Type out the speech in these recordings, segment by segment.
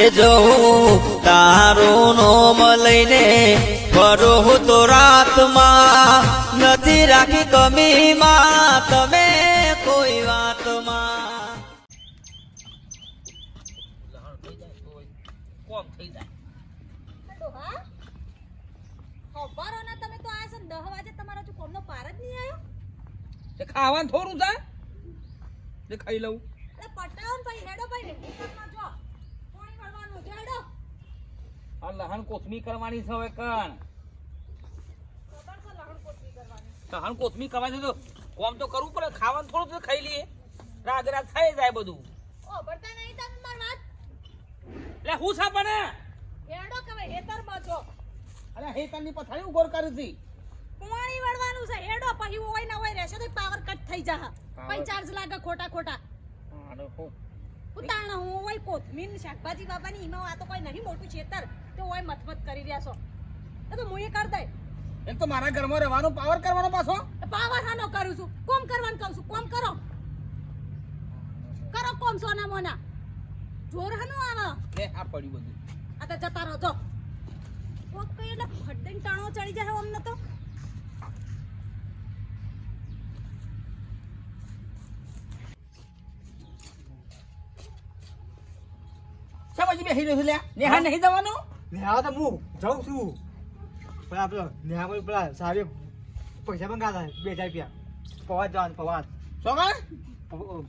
એ જવું તારું નોમ લઈને ફરું હું તો રાતમાં નથી રાખી કમીમાં. તમે કોઈ વાતમાં? કોમ થઈ જાય. ખબર ને તમે તો આ છે દહ વાગે તમારા જો કોમનો પાર જ નહીં આવ્યો તે ખાવાનું થોડું થાય તે ખાઈ લઉં. એટલે પટાવો ને પછી હેડો ભાઈ દુકાનમાં જો પાણી ભરવાનું છે હેડો આ લહણ કોથમી કરવાની છે હવે કણ. છે લહણ કોથમી કરવાની છે તો કોમ તો કરવું પડે ખાવાનું થોડું તો ખાઈ લઈએ. રાગ રાગ થઈ જાય બધું. ઓ ભરતા નહીં તમે માર વાત? લે હું સા બને હેડો કવે હેતર હેતરમાં જો અરે હેતરની પથારી ઉગોર કરી હતી કુવાણી વળવાનું છે હેડો પછી હોય ના હોય રહેશે તો પાવર કટ થઈ જા પછી ચાર્જ લાગે ખોટા ખોટા. ઉતાણ હું હોય કોથમીર શાકભાજી બાબાની એમાં આ તો કોઈ નહીં મોટું ખેતર. તો હોય મથમત કરી રહ્યા છો. એ તો હું એ કરી દઈ એક તો મારા ઘરમાં રહેવાનું પાવર કરવાનો પાછો? પાવર હાનો કરું છું. કોમ કરવાનું કહું છું. કોમ કરો. કરો કોમ સોના મોના. જોર હાનો આવે. એ આ પડ્યું બધું. આ તો જતા રહો જો. કોક કઈ એટલે ફટદઈને ટાણો ચડી જાય અમને તો. બેસી રહ્યો છું લ્યા. નેહા નહીં જવાનું? નેહા તો હું જાઉં છું. પણ આપણે નેહા પર પેલા સાહેબ પૈસા મંગાતા બે હજાર રૂપિયા. પવા જવાનું પવા કહે?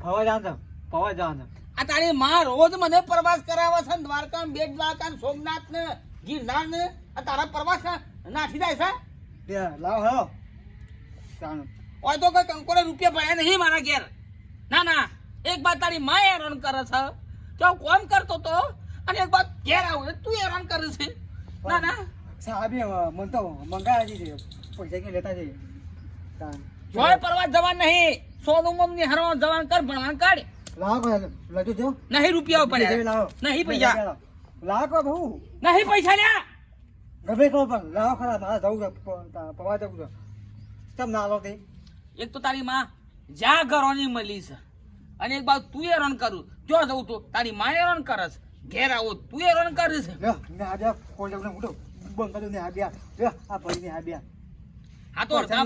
ફરવા જવાનું છે પવા જવાનું આ તારી માં રોજ મને પ્રવાસ કરાવે છે દ્વારકા બેટ દ્વારકા સોમનાથ ને ગિરનાર ને આ તારા પ્રવાસ નાખી જાય છે? લાવ ચાલો. ઓય તો કઈ કંકોરે રૂપિયા પડ્યા નહીં મારા ઘેર. ના ના. એક બાદ તારી માં હેરાન કરે છે. તો હું કોમ કરતો તો અને એક બાદ ઘેર આવું તું હેરાન કરે છે. ના ના. સાહેબ મને તો મંગાયા છે. પૈસા કે લેતા છે. જોય પરવા જવાન નહીં. સોનું મમની હરવા જવાન કર ભણવાન કાઢ. લાવો લટુ જો નહીં રૂપિયા લાવો. નહીં પૈસા. લાવો બહુ. નહીં પૈસા લ્યા. ગમે કહો પણ લાવો ખરા મારે જવું છે પવા જવું છે. કેમ ના લો તે એક તો તારી માં જ્યાં ઘરોની મળી છે. અને એક બાદ તું હેરાન કરું. જો જવું તો તારી માં હેરાન કરે છે. ઘેર આવો તું રન કરે છે. લે ને આ કોઈ જવું ઉઠો. બંધ કરી ને આ બે લે આ ભાઈ ને આ બે આ તો અડધા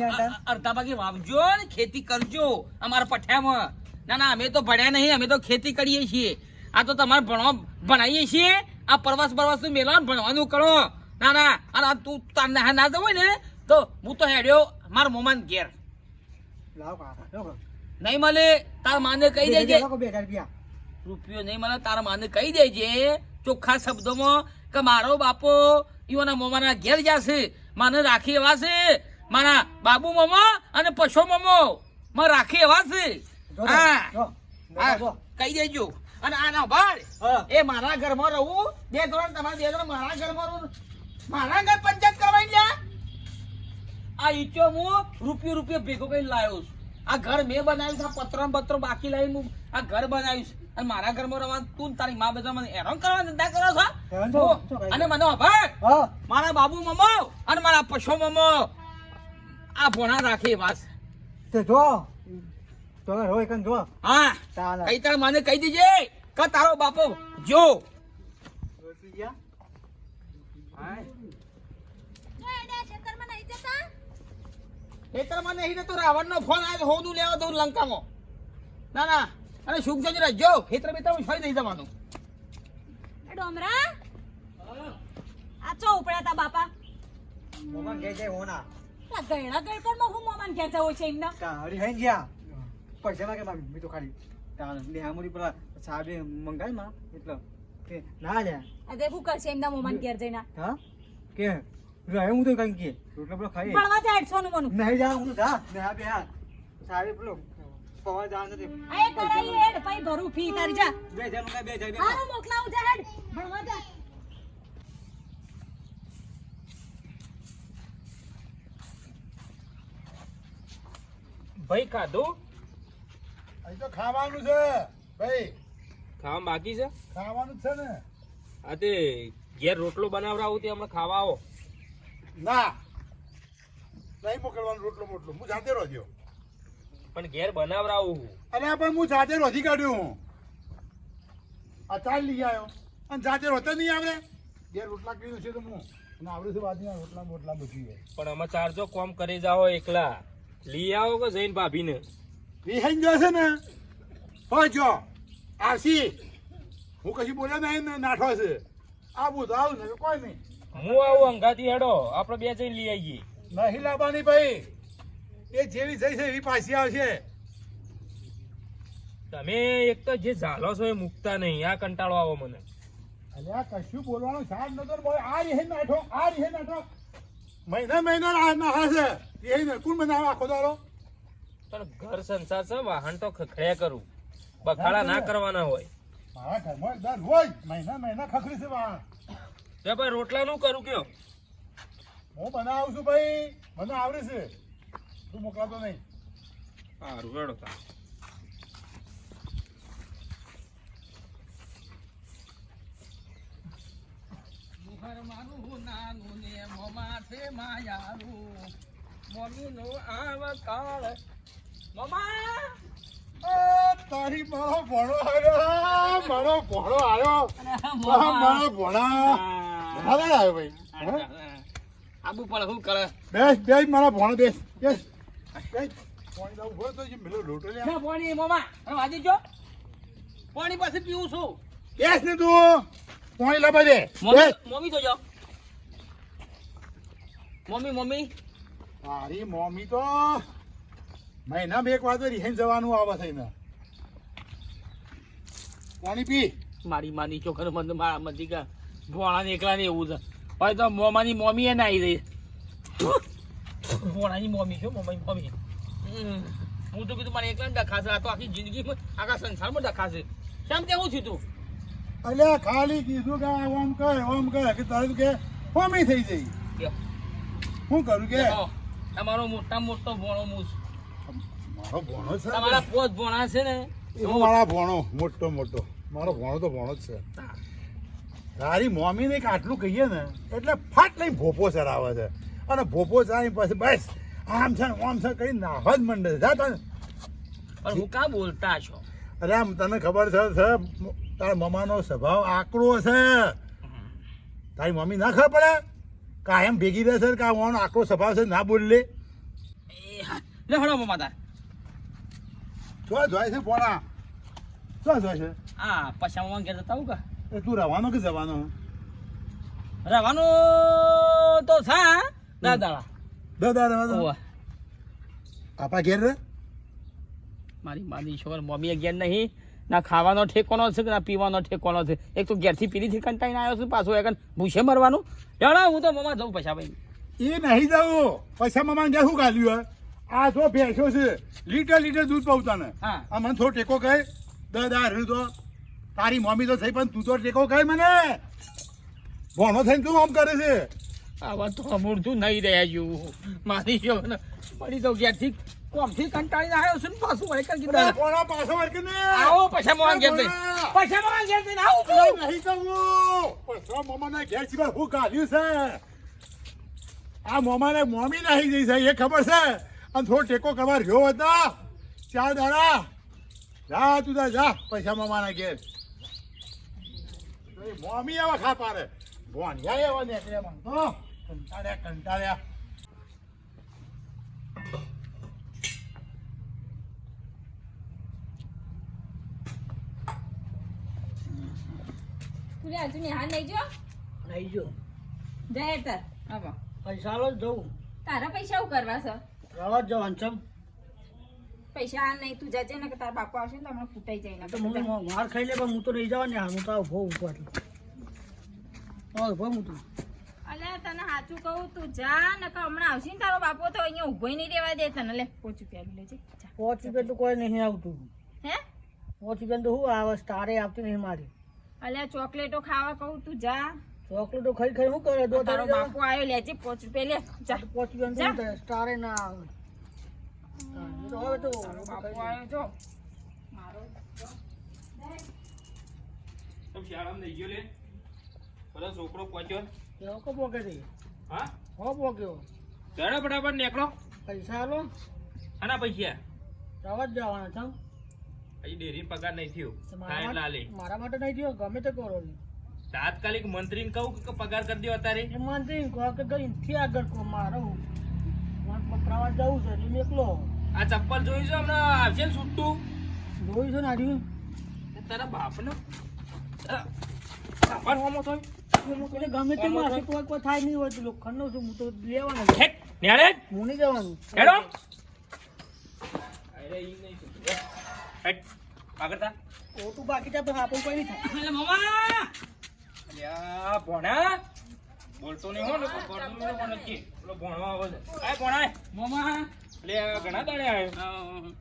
અડધા ભાગે વાવજો ને ખેતી કરજો અમારા પઠ્યામાં ના ના અમે તો ભણ્યા નહીં અમે તો ખેતી કરીએ છીએ. આ તો તમારે ભણવા ભણાવીએ છીએ. આ પ્રવાસ પ્રવાસનું મેળા ભણવાનું કરો. ના ના અને તું તાર ના ના જવું ને તો હું તો હેડ્યો મારા મોમાન ઘેર. નહીં મળે તાર માને કહી દેજે. બે હજાર રૂપિયા નહીં મને તારા માને કહી દેજે ચોખ્ખા શબ્દોમાં કે મારો બાપો ઈઓના મોમાના ઘેર જશે મને રાખી એવા છે મારા બાબુ મોમા અને પશો મોમો માં રાખી એવા છે હા. કહી દેજો. અને આ ના ભાઈ એ મારા ઘરમાં રહું. બે ધોરણ તમારા બે ધોરણ મારા ઘરમાં રહું. મારા ઘર પંચાયત કરવાની લ્યા. આ ઈચો હું રૂપિયો રૂપિયો ભેગો કરીને લાવ્યો છું. આ ઘર મેં બનાવ્યું છે આ પત્ર પત્ર બાકી લાવીને હું આ ઘર બનાવ્યું છે. અને મારા ઘરમાં રહેવાનું તું તારી મા બધા મને હેરાન કરવા ધંધા કરો છો? તો અને મને ભાઈ મારા બાબુ મમો અને મારા પશુ મમો. આ ભોણા રાખે વાસ તે જો. તો રોય કન જો. હા. કઈ તાર મને કહી દેજે. કે તારો બાપો જો. ખેતરમાં નહીં ખેતરમાં નહીં ને તો ફોન આવ્યો હોદું લેવા દઉં લંકામાં. ના ના. અને સુખ જજો રહેજો ખેતર બેતર છોડી દઈ જવાનું. ડોમરા? આ ચો ઉપડ્યા તા બાપા? મોમાં ગે ગે હોના. આ ગયડા ગયડમાં હું મોમાન ઘેર જવું છે એમને? તા હરી હઈ ગયા. પૈસા લાગે મામી મી તો ખાલી. તા લે આમરી પેલા સાબે મંગાઈ માં એટલે કે ના લે. આ દેખુ કરશે એમના મોમાન ઘેર જઈને. હા? કે રહે હું તો કઈ કે. રોટલા પેલો ખાઈ ભણવા જાય સોનું મનું. નહીં જા હું જા ને આ બે હા સાબે પેલો પવા જા નથી. આ એ કરાઈ હેડ પઈ ભરું ફી તારી જા. બે હજાર મંગાઈ બે હજાર હારું મોકલાવ જા હેડ. ભણવા જા. ભાઈ ખાધું? અહીં તો ખાવાનું છે ભાઈ. ખાવા બાકી છે? ખાવાનું છે ને. આ તે ઘેર રોટલો બનાવરાવું તે હમણાં ખાવા આવો. ના. નહીં મોકલવાનું રોટલો મોટલો. હું જાતે રોધ્યો પણ ઘેર બનાવરાવું આ પણ હું જાતે રોધી કાઢ્યું હું. આ ચાલ લઈ આવ્યો. અને જાતે રોતે નહીં આવડે. ઘેર રોટલા કીધું છે તો હું. અને આવડે છે બાજુના રોટલા બોટલા જાય પણ અમે ચારસો કોમ કરી જાઓ એકલા. લઈ આવો કે જઈને ભાભીને? વિહાઈ જશે ને. હો જો. આરસી હું કશું બોલ્યા નહીં ને નાઠો છે. આવું તો આવું ને કોઈ નહીં. હું આવું અંગાથી હેડો. આપણે બે જઈને લઈ આવીએ. નહીં લાવવાની ભાઈ. એ જેવી જઈ છે એવી પાછી આવશે. તમે એક તો જે ઝાલો છો એ મૂકતા નહીં આ કંટાળો આવો મને. અલ્યા કશું બોલવાનું સાર નતો બોલ આ રહે નાઠો આ રહે નાઠો. મહિના મહિના આ નાહા છે. એ ને કોણ બનાવે આખો પણ ઘર સંસાર છે વાહન તો ખખડ્યા કરું. બખાડા ના કરવાના હોય. મારા ઘરમાં દર રોજ મહિના મહિના ખખડી છે વાહ તો ભાઈ રોટલા નું કરું કયો? હું બનાવું છું ભાઈ મને આવડે છે. તું મોકલાતો નહીં સારું વેડો તા મારું નાનું ને મોમાં છે માયારું મમ્મીનો આવકાળ મમા એ તારી મારો ભણો આવ્યો મારો ભણો આવ્યો મારો ભણા ભણા આવ્યો ભાઈ? આબુ પણ શું કરે બેસ બેસ મારો ભણો બેસ બેસ લાવું તો લોટો લે. ના પાણી મમા હવે વાજી જો. પાણી પાસે પીવું છું. બેસ ને તું. પાણી લાવવા દે મમ્મી તો જો મમ્મી મમ્મી. મારી મમ્મી તો મહિનામાં એક વાર તો રિહાઈ જવાનું આવે છે પાણી પી. મારી માની ચોખર મને મારા મધી ભોણા ને એકલા ને એવું છે. હવે તો મોમાની મમ્મી એ ના આવી રહી ભોણાની મમ્મી છો મમ્મી મમ્મી. હમ. હું તો કીધું મારે એકલા ને ડખાશે. આ તો આખી જિંદગીમાં આખા સંસારમાં ડખાશે. કેમ કેવું થયું તું? એટલે ખાલી કીધું કે ઓમ કર ઓમ કહે કે તારું કે મમ્મી થઈ જઈ. શું કરું કે? તમારો મોટા મોટો ભોણો મૂછ મારો ભણો છે તમારા પોત ભોણા છે ને? એ મારા ભણો મોટો મોટો. મારો ભણો તો ભણો જ છે. તારી મમ્મીને ને આટલું કહીએ ને એટલે ફાટ લઈ ભોપો ચરાવે છે. અને ભોપો ચરાવી પછી બસ આમ છે ઓમ છે કઈ નાહવા જ મંડે જા તને પણ હું કા બોલતા છો? અરે આમ તને ખબર છે તારા મમ્માનો સ્વભાવ આકરો છે. તારી મમ્મી ના ખબર પડે? કાયમ ભેગી રહેશે કે ઓનો આકડો સ્વભાવ છે ના બોલ લે. લે હળો મમા તાર. જો જોય છે પોણા. જો જોય છે. આ પછી મમા ઘેર જતા કા? એ તું રહેવાનો કે જવાનો? રવાનો તો થા હા? દાદા દાદા પાપા ઘેર રે? મારી માની છોકર મમ્મી ઘેર નહીં. ના ખાવાનો ઠેકોનો છે કે ના પીવાનો ઠેકોનો છે? એક તો ઘેરથી પીલીથી કંટાઈને આવ્યો છું પાછો એક ભૂસે મરવાનું. ચાલો હું તો મમા જઉં પૈસા ભાઈ એ નહીં જવું. પૈસા મમા ને શું ગાલ્યું આ જો ભેંસો છે લીટર લીટર દૂધ પાવતા ને હા. આ મને થોડો ટેકો કહે દાદા રહ્યું તો તારી મમ્મી તો થઈ પણ તું તો ટેકો કહે મને? ભણો થઈને તું આમ કરે છે? આવા તો અમૂર્તું નહીં રહ્યા છું મારી પડી તો ક્યાંથી કોમથી કંટાળીને આવ્યો છું ને પાછું વળી કરી અરે દીધા. પોણા પાછો વળકે ને આવો પછા મમ્મા ઘેર દે. પછા મમ્મા ઘેર જઈને આવું છું. નહીં જવું પૈસા મમ્માના ઘેર સિવાય હું ગાલ્યું છે? આ મોમાને મમ્મી નાહી જઈ છે એ ખબર છે? અને થોડો ટેકો કરવા રહ્યો હતા. ચાર દાડા. જા તું જા જા. પૈસા મમ્માના ઘેર. મોમી મમ્મી આવા ખા પારે ભોણિયા એવા નીકળ્યા તો. કંટાળ્યા કંટાળ્યા. તું હજુ નિહાળ નહીં જો નહીં જો જાય તાર આવો. પૈસા લો જવું તારા પૈસા શું કરવા છે? રવા જવાનું છે પૈસા આ નહીં તું જજે ને કે તારા બાપુ આવશે ને તો હમણાં ફૂટાઈ જાય તો હું માર ખાઈ લે પણ હું તો નહીં જવાની ને હું તો ઊભો ઊભો એટલે હા ઊભો હું તું. તને સાચું કહું તું જા ને કે હમણાં આવશે ને તારો બાપો તો અહીંયા ઊભો નહીં રહેવા દે તને લે પોચ રૂપિયા લેજે. પાંચ રૂપિયા તો કોઈ નહીં આવતું. હે? પાંચ રૂપિયા તો શું આવે? તારે આવતી નહીં મારી. અલ્યા ચોકલેટો ખાવા કહું તું જા. ચોકલેટો ખાઈ ખાઈ શું કરે? દો તારો બાપો આવ્યો લેજે પોચ રૂપિયા લે. જા. પાંચ રૂપિયા તો તારે ના આવે. તો હવે તો બાપુ આવ્યો જો. તમ શાળામાં નહીં ગયો લે. પેલો છોકરો પહોંચ્યો? કેવો કો પોકે છે? હા? હો પોક્યો ચડો ફટાફટ નીકળો. પૈસા આલો. આના પૈસા. રવા જ જવાના છો હજી ડેરી પગાર નહીં થયો. થાય મારા માટે- નહીં થયો? ગમે તે કરો તાત્કાલિક મંત્રીને કહું કે પગાર કરી દો અત્યારે. એ મંત્રી કહો કે ગઈ આગળ કો મારો. પ્રવાસ જવું છે એટલે એકલો. આ ચપ્પલ જોઈ છે હમણાં? આવશે ને છૂટું? જોઈ છે ને આજુ તારા બાપનો પણ હોમો થાય એટલે ગમે તે માસે કોઈ કોઈ થાય નહીં હોય તો લોખંડનો છું હું તો લેવાનો છું. હેટ હું નહીં જવાનું હેડો. અરે ઈ નહીં હેટ આગળ ઓટું બાકી પણ આપણું કોઈ નહીં થાય. એટલે મામા! અલ્યા ભોણા. બોલતો નહીં હો ને તો પણ નથી. પેલો ભોણો આવે છે. આય ભોણા મામા. લે આ ઘણા દાડે આવ્યો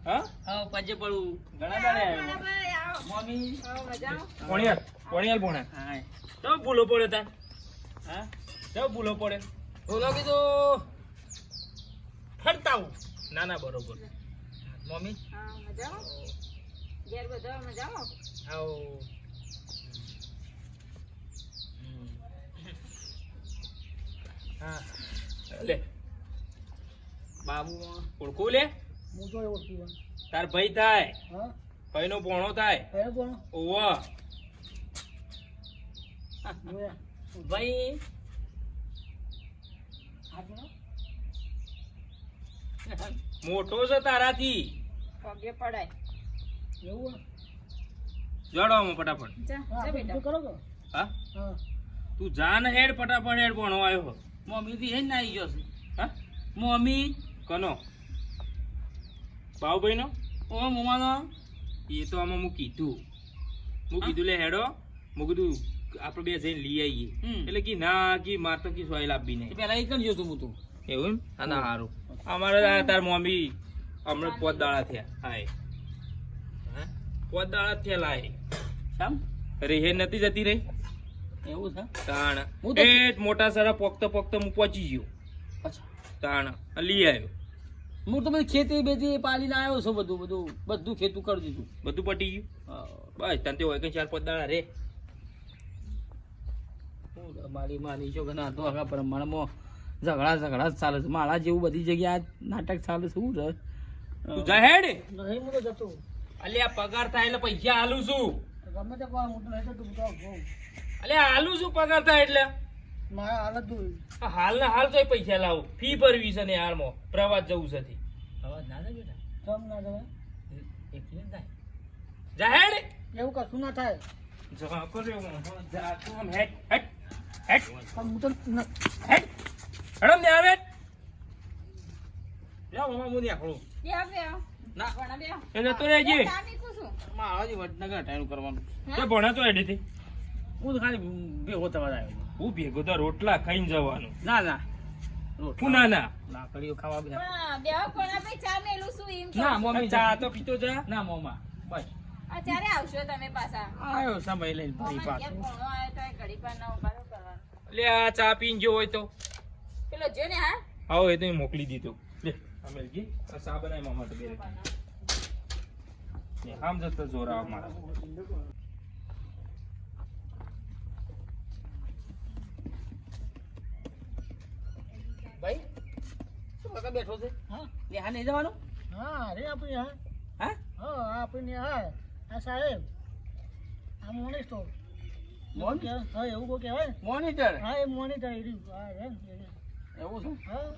હા. હા? પજે પડું ઘણા દાડે આવ્યો મમ્મી? પોણિયાલ પોણિયાલ ભોણા. હા તો ભૂલો પડે તાર હા? તો ભૂલો પડે ભૂલો કીધું. ફરતા આવું ના ના બરોબર મમ્મી આવો. હા. લે. બાબુ ઓળખું લે? હું તો ઓળખી તાર ભાઈ થાય. હા? ભાઈનો પોણો થાય. ઓવા ભાઈ. મોટો છે તારાથી. એવું? જડો ફટાફટ. કરો તો. હા? હા. તું જાન હેડ ફટાફટ હેડ ભણો આવ્યો મમ્મી થી હેન આવી ગયો છે. હા? મમ્મી? કનો? બાઉભાઈ નો ઓ મમ્માનો. એ તો આમાં હું કીધું. હું કીધું લે હેડો. હું કીધું આપણે બે જઈને લઈ આવીએ એટલે કે ના કે માર તો કે સોય આપી નહીં. પેલા એ કરી તું હું તું એવું હા ના સારું અમારે તાર મમ્મી હમણાં પોત દાડા થયા. હાય. હા? પોત દાડા થયા લાય શામ અરે હે નથી જતી રહી? એવું છે? તાણ. હું એ મોટા સારા પોકતો પોકતો હું પહોંચી ગયો. અચ્છા. તાણ. લઈ આવ્યો હું તો બધી ખેતી બેતી પાલીને આવ્યો છું બધું બધું બધું ખેતું કરી દીધું. બધું પટી ગયું. બસ તને હોય કે ચાર પાંચ દાડા રે. મારી માની છો ઘણા ના તો આગા પ્રમાણમાં ઝઘડા ઝઘડા જ ચાલે છે. મારા જેવું બધી જગ્યાએ નાટક ચાલે છે શું રે તું જા હેડ. નહીં હું તો જતો. અલ્યા પગાર થાય એટલે પૈસા આલું છું. ગમે તે કોણ હું તો નહીં તો તું તો અલે અલ્યા આલું છું પગાર થાય એટલે. મારા હાલત જોઈ હાલ ના હાલ તો પૈસા લાવું. ફી ભરવી છે ને હાલમાં. પ્રવાસ જવું છે થી. અવાજ ના થાય બેટા. જમ ના જવાય. એકલી જ થાય. એવું કશું ના થાય. જા કર્યો હું. જા તું આમ હેડ હેડ હેડ. પણ હું તો ન- હેડ. ને આવે. જા મામા મુની આખડું ના. એટલે તો રહેજે. મારા જ વડનગર હટાયું કરવાનું. તે ભણા તો હેડેથી હું ખાલી ભેગો થવા આવ્યો. હું ભેગો તો રોટલા ખાઈને જવાનું. ના ના. હું ના ના. લાકડીઓ ખાવા ના મમ્મી ચા તો પીતો જા. ના મોમા બસ. અત્યારે આવશો તમે પાછા? આવ્યો સમય લઈને ફરી પાછો. ઘેર તો ઘડી પર ના ઊભા કરવાનું. લે આ ચા પીન જો હોય તો. પેલો જો ને હા. આવો એ તો મોકલી દીધો. લે અમેલજી આ ચા બનાવી મામા તો બે. આમ જતો જોરા મારા. કાકા બેઠો છે. હા. નેહા નહીં જવાનું? હા અરે આપણે હા. હા? હા આપણે હા. હા સાહેબ આ મોનિટર મોન હા એવું કોઈ કહેવાય? મોનિટર હા એ મોનિટર એ. હા રે એવું છે? હા.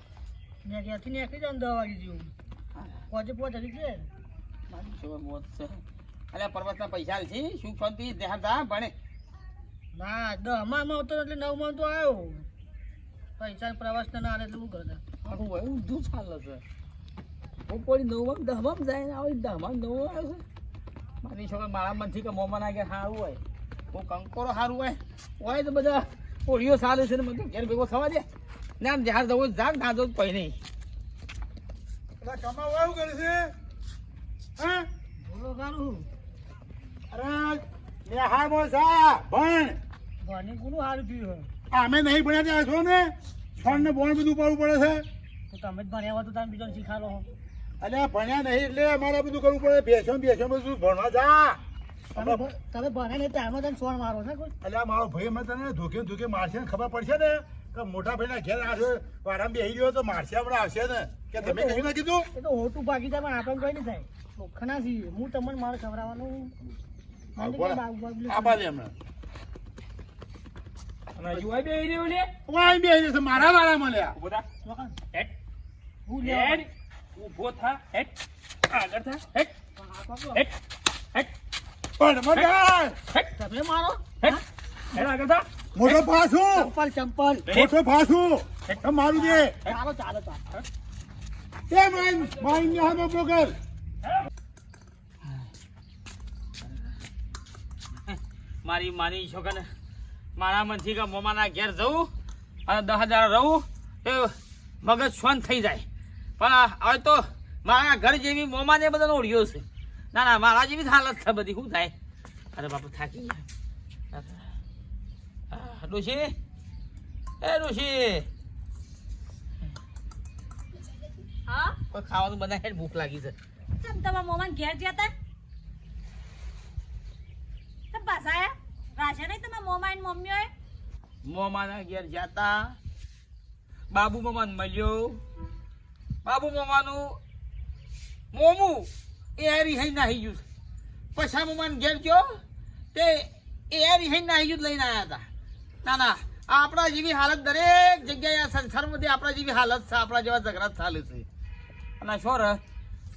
ને ત્યાંથી નીકળી ને દસ વાગે જેવું. પોચે પોચ હજી છે? મારી છોકરો મોત છે? અલ્યા પર્વતના પૈસા છે શું શાંતિ ધ્યાન તા ભણે. ના દહમાં માં આવતો એટલે નવમાં તો આવ્યો. પૈસા પ્રવાસ ના આવે એટલે શું કરતા આખું ભાઈ ઊંધું ચાલે છે. હું પડી નવમાં દહમાં જાય ને આવી દહમાં નવ આવે છે. મારી છોકરા મારા મનથી કે મોમાં ના કે સારું હોય. હું કંકોરો સારું હોય. હોય તો બધા પોળીઓ સારું છે ને મને તો ઘેર ભેગો થવા દે. ને આમ જ્યાં જવું જા ના જવું કોઈ નહીં. કમાવા આવું કરે છે? હા? બોલો કારું અરે નેહામાં જા ભણ. ભણી કોનું સારું થયું અમે નહીં ભણ્યા ત્યાં છો ને? છોડ ને બોણ બધું પાડવું પડે છે? તો તમે જ ભણ્યા હોય તો તમે બીજો શીખાડો. અલ્યા ભણ્યા નહીં એટલે અમારે બધું કરવું પડે. બેસો બેસો બધું ભણવા જા. તમે ભણે ને ત્યારમાં તમે સોણ મારો છે કોઈ? અલ્યા મારો ભાઈ અમે તને ધોકે ધોકે મારશે ને ખબર પડશે ને? કે મોટા ભાઈના ઘેર આવ્યો વારામ બેસી ગયો તો મારશે આપણે આવશે ને? કે તમે કશું ના કીધું? એ તો હોટું ભાગી જાય પણ આપણને કોઈ નહીં થાય. ખના છીએ. હું તમને મારે ખવડાવવાનું. આભાર હા, કે બોલો. બાબુ બાબુ આ બાજુ હમણાં અને હજુ આ બેહી રહ્યો લે. વાય બે જશે મારા વાળા મળ્યા. ઊભો થા. હેટ હું લેવા હેડ ઊભો થા. હેટ આગળ થા. હેટ હેટ હેટ પણ મજા હેટ તમે મારો? હેટ હેડ આગળ થા. મોટો પાછું ચંપલ ચંપલ. મોટો પાછું મારું જે ચાલો ચાલો ચાલો. એ માઈન માઈન ને હામો મારી માની છોકરાને મારા મનથી કે મોમાના ઘેર જવું અને દસ હજાર રહું એ મગજ શાંત થઈ જાય. પણ હવે તો મારા ઘર જેવી મોમાને બધાનો ઓળ્યો છે. ના ના મારા જેવી હાલત છે બધી શું થાય? અરે બાપુ થાકી ગયા. ઋષિ? ડોશી એ ડોશી હા? કોઈ ખાવાનું બનાવે ને ભૂખ લાગી છે. ચમ તમારા મોમાન ઘેર ગયા તા? તમ પાછા આયા? રાજા નહીં તમારા મોમા ને હોય મોમાના ઘેર જાતા. બાબુ મોમાન મળ્યો. બાબુ મોમાનું મોમું એ હારી હઈ નાહી ગયું. પછા મોમાન ઘેર ગયો. તે એ હારી હઈ નાહી ગયું લઈને આવ્યા હતા. ના ના આપણા જેવી હાલત દરેક જગ્યાએ આ સંસારમાંથી આપણા જેવી હાલત છે, આપણા જેવા ઝઘડા ચાલે છે. અને શું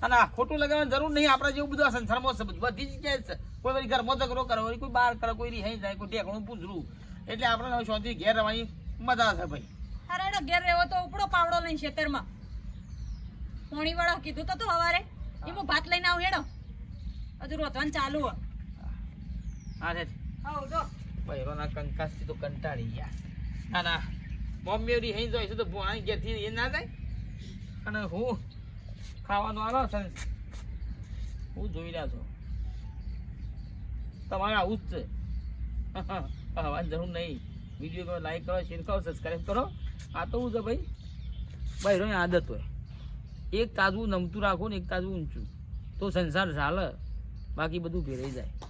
અને ખોટું લગાવવાની જરૂર નહીં. આપણા જેવું બધું સંસારમાં છે બધું. બધી જગ્યાએ છે. કોઈ વળી ઘરમાં ઝઘડો કરે વળી કોઈ બહાર કરે કોઈ રિહાઈ જાય કોઈ ઢેકણું પૂંજરું. એટલે આપણે હવે શાંતિ ઘેર રહેવાની મજા છે ભાઈ. અરે એનો ઘેર રહેવો તો ઉપડો પાવડો લઈને ખેતરમાં. પોણી વાળો કીધું તો તું હવારે. એમ ભાત લઈને આવું હેડો. હજુ રોતવાનું ચાલુ હોય. હા છે હવ જો. બૈરોના કંકાસથી તો કંટાળી ગયા. ના ના. મમ્મી રિહાઈ જાય છે તો ભોણાની ઘેરથી એ ના જાય અને હું ખાવાનું આલો ને, હું જોઈ રહ્યા છો. તમારે આવું જ છે. હવાની જરૂર નહીં. વીડિયો કરો લાઈક કરો શેર કરો સબસ્ક્રાઈબ કરો. આ તો હું છે ભાઈ? ભાઈ રોય આદત હોય. એક તાજવું નમતું રાખો ને એક તાજવું ઊંચું. તો સંસાર ચાલે. બાકી બધું ભેરાઈ જાય.